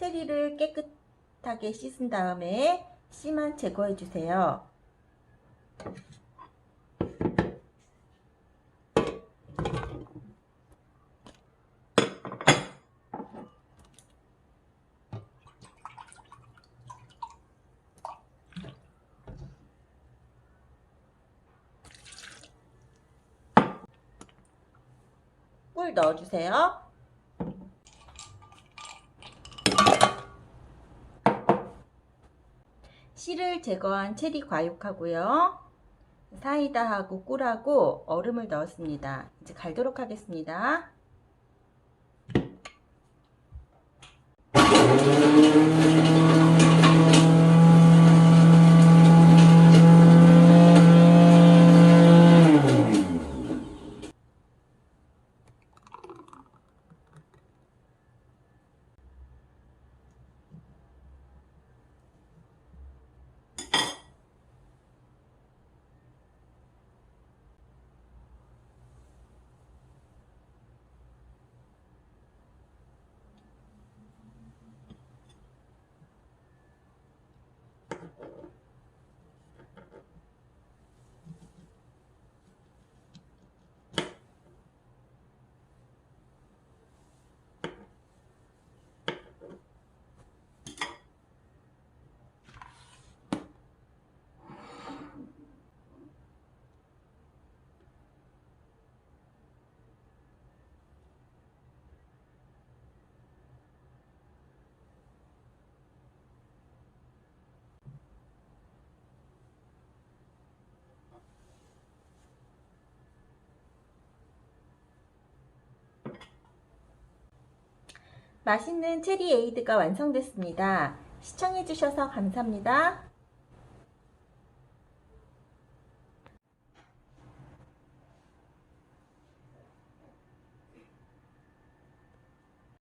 체리를 깨끗하게 씻은 다음에 씨만 제거해 주세요. 꿀 넣어주세요. 씨를 제거한 체리 과육하고요. 사이다하고 꿀하고 얼음을 넣었습니다. 이제 갈도록 하겠습니다. 맛있는 체리 에이드가 완성됐습니다. 시청해주셔서 감사합니다.